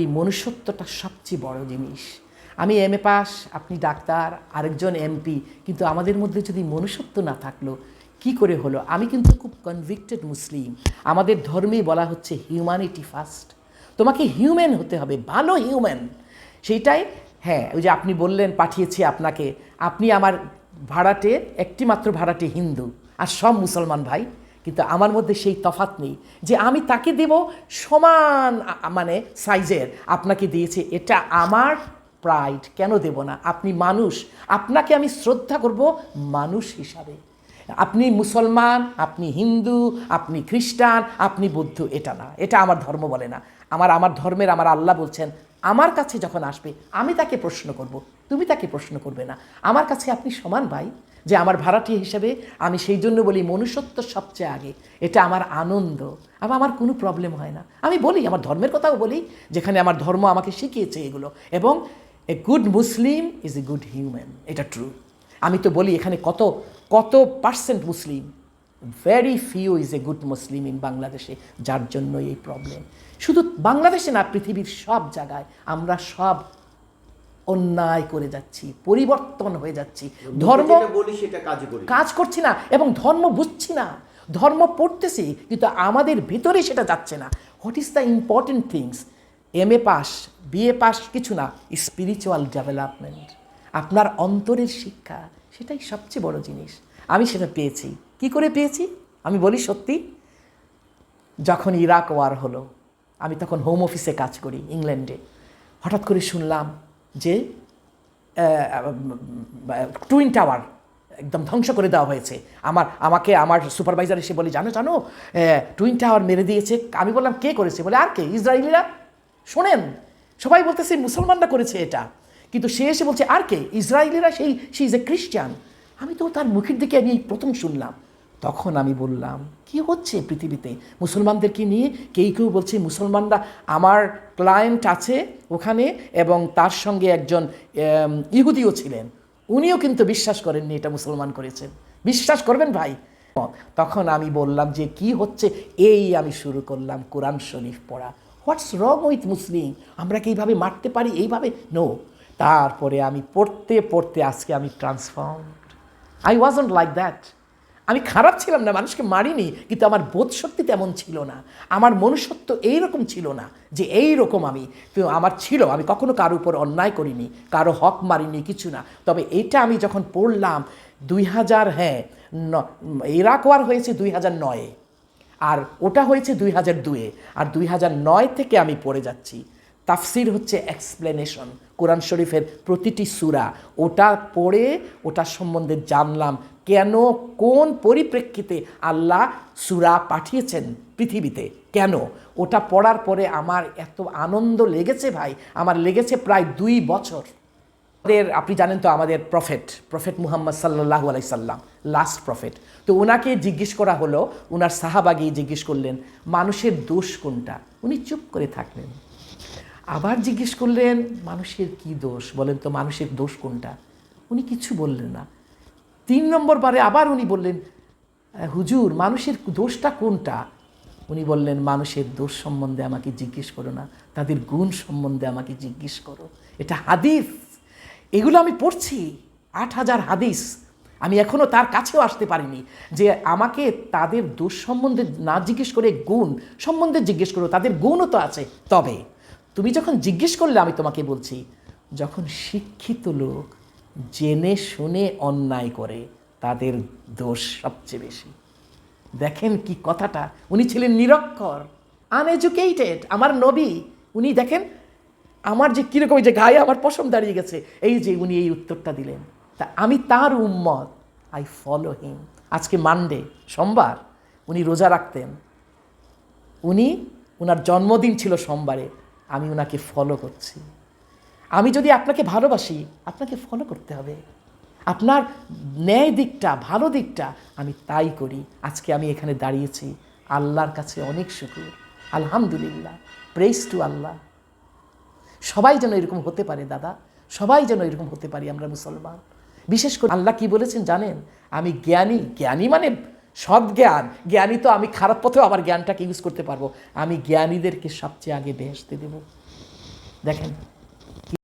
এই মনুষ্যত্বটা সবচেয়ে বড় জিনিস। আমি এম এ পাস, আপনি ডাক্তার, আরেকজন এমপি কিন্তু আমাদের মধ্যে যদি মনুষ্যত্ব না থাকল, কি করে হলো? আমি কিন্তু খুব কনভিক্টেড মুসলিম। আমাদের ধর্মেই বলা হচ্ছে হিউম্যানিটি ফার্স্ট তোমাকে হিউম্যান হতে হবে, ভালো হিউম্যান সেইটাই হ্যাঁ ওই যে আপনি বললেন, পাঠিয়েছি আপনাকে। আপনি আমার ভাড়াটে একটি মাত্র ভাড়াটে হিন্দু, আর সব মুসলমান ভাই। কিন্তু আমার মধ্যে সেই তফাত নেই যে আমি তাকে দেব সমান মানে সাইজের। আপনাকে দিয়েছে এটা আমার প্রাইড কেন দেব না? আপনি মানুষ। আপনাকে আমি শ্রদ্ধা করব মানুষ হিসাবে। আপনি মুসলমান, আপনি হিন্দু, আপনি খ্রিস্টান, আপনি বৌদ্ধ, এটা না। এটা আমার ধর্ম বলে না। আমার আমার ধর্মের, আমার আল্লাহ বলছেন, আমার কাছে যখন আসবে, আমি তাকে প্রশ্ন করব। তুমি তাকে প্রশ্ন করবে না। আমার কাছে আপনি সমান ভাই। যে আমার ভাড়াটিয়া হিসাবে আমি সেই জন্য বলি মনুষ্যত্ব সবচেয়ে আগে। এটা আমার আনন্দ। আর আমার কোনো প্রবলেম হয় না। আমি বলি, আমার ধর্মের কথাও বলি, যেখানে আমার ধর্ম আমাকে শিখিয়েছে এগুলো। এবং a good Muslim is a good human এটা ট্রু আমি তো বলি, এখানে কত কত percent Muslim very few is a good Muslim in বাংলাদেশে যার জন্য এই প্রবলেম শুধু বাংলাদেশে না, পৃথিবীর সব জায়গায় আমরা সব অন্যায় করে যাচ্ছি পরিবর্তন হয়ে যাচ্ছি। ধর্ম বলি সেটা কাজ করি। কাজ করছি না এবং ধর্ম বুঝছি না। ধর্ম পড়তেছি কিন্তু আমাদের ভিতরে সেটা যাচ্ছে না। What is the important things M A pass BA pass কিছু না স্পিরিচুয়াল ডেভেলপমেন্ট আপনার অন্তরের শিক্ষা সেটাই সবচেয়ে বড় জিনিস। আমি সেটা পেয়েছি। কি করে পেয়েছি? আমি বলি সত্যি যখন ইরাক ওয়ার হলো আমি তখন হোম অফিসে কাজ করি ইংল্যান্ডে হঠাৎ করে শুনলাম যে টুইন টাওয়ার একদম ধ্বংস করে দেওয়া হয়েছে। আমার, আমাকে আমার সুপারভাইজার এসে বলে, জানো জানো টুইন টাওয়ার মেরে দিয়েছে। আমি বললাম, কে করেছে? বলে, আর কে? ইসরায়েলিরা? শোনেন, সবাই বলতেছে, মুসলমানরা করেছে এটা। কিন্তু সে এসে বলছে, আর কে? ইসরায়েলিরা সেই, সে ইজ এ খ্রিস্টান আমি তো তার মুখের দিকে আমি প্রথম শুনলাম। তখন আমি বললাম, কি হচ্ছে পৃথিবীতে? মুসলমানদেরকে নিয়ে? কেউ কেউ বলছে, মুসলমানরা আমার ক্লায়েন্ট আছে ওখানে এবং তার সঙ্গে একজন ইহুদিও ছিলেন। উনিও কিন্তু বিশ্বাস করেননি এটা মুসলমান করেছেন বিশ্বাস করবেন ভাই? তখন আমি বললাম যে, কি হচ্ছে? এই আমি শুরু করলাম কোরআন শরীফ পড়া। হোয়াটস রং উইথ মুসলিম আমরা কি এইভাবে মারতে পারি? এইভাবে? নো তারপরে আমি পড়তে পড়তে আজকে আমি transform I wasn't like that আমি খারাপ ছিলাম না, মানুষকে মারিনি, কিন্তু আমার বোধ শক্তি তেমন ছিল না। আমার মনুষ্যত্ব এইরকম ছিল না যে এই রকম আমি। তো আমার ছিল, আমি কখনো কারও উপর অন্যায় করিনি, কারও হক মারিনি, কিছু না। তবে এটা আমি যখন পড়লাম, দুই হাজার হ্যাঁ ইরাক ওয়ার হয়েছে দুই হাজার নয়ে, আর ওটা হয়েছে দুই হাজার দুয়ে আর দুই হাজার নয় থেকে আমি পড়ে যাচ্ছি। তাফসির হচ্ছে এক্সপ্লেনেশন কোরআন শরীফের প্রতিটি সূরা। ওটা পড়ে ওটা সম্বন্ধে জানলাম কেন, কোন পরিপ্রেক্ষিতে আল্লাহ সুরা পাঠিয়েছেন পৃথিবীতে? কেন? ওটা পড়ার পরে আমার এত আনন্দ লেগেছে ভাই, আমার লেগেছে প্রায় দুই বছর। আমাদের, আপনি জানেন তো আমাদের প্রফেট প্রফেট মুহাম্মদ সাল্লাহ আলাইসাল্লাম লাস্ট প্রফেট তো ওনাকে জিজ্ঞেস করা হলো ওনার সাহাবাগি জিজ্ঞেস করলেন, মানুষের দোষ কোনটা? উনি চুপ করে থাকলেন। আবার জিজ্ঞেস করলেন, মানুষের কি দোষ? বলেন তো, মানুষের দোষ কোনটা? উনি কিছু বললেন না। তিন নম্বর বারে আবার উনি বললেন হুজুর, মানুষের দোষটা কোনটা? উনি বললেন, মানুষের দোষ সম্বন্ধে আমাকে জিজ্ঞেস করো না, তাদের গুণ সম্বন্ধে আমাকে জিজ্ঞেস করো। এটা হাদিস। এগুলো আমি পড়ছি, আট হাজার হাদিস। আমি এখনও তার কাছেও আসতে পারিনি যে আমাকে তাদের দোষ সম্বন্ধে না জিজ্ঞেস করে গুণ সম্বন্ধে জিজ্ঞেস করো, তাদের গুণও তো আছে। তবে, তুমি যখন জিজ্ঞেস করলে আমি তোমাকে বলছি, যখন শিক্ষিত লোক জেনে শুনে অন্যায় করে, তাদের দোষ সবচেয়ে বেশি। দেখেন কি কথাটা, উনি ছিলেন নিরক্ষর আনএডুকেটেড আমার নবী। উনি দেখেন, আমার যে কীরকম যে গায়ে আমার পশম দাঁড়িয়ে গেছে, এই যে উনি এই উত্তরটা দিলেন। তা আমি তার উম্মত আই ফলো হিম আজকে মানডে সোমবার, উনি রোজা রাখতেন। উনি ওনার জন্মদিন ছিল সোমবারে, আমি ওনাকে ফলো করছি। আমি যদি আপনাকে ভালোবাসি, আপনাকে ফলো করতে হবে। আপনার ন্যায় দিকটা, ভালো দিকটা আমি তাই করি। আজকে আমি এখানে দাঁড়িয়েছি। আল্লাহর কাছে অনেক শুকুর। আলহামদুলিল্লাহ। প্রেস টু আল্লাহ। সবাই যেন এরকম হতে পারে, দাদা। সবাই যেন এরকম হতে পারি আমরা মুসলমান। বিশেষ করে আল্লাহ কি বলেছেন জানেন? আমি জ্ঞানী জ্ঞানী মানে সৎ জ্ঞান। জ্ঞানী তো আমি খারাপ পথেও আমার জ্ঞানটাকে ইউজ করতে পারব। আমি জ্ঞানীদেরকে সবচেয়ে আগে বেহেসতে দেব। দেখেন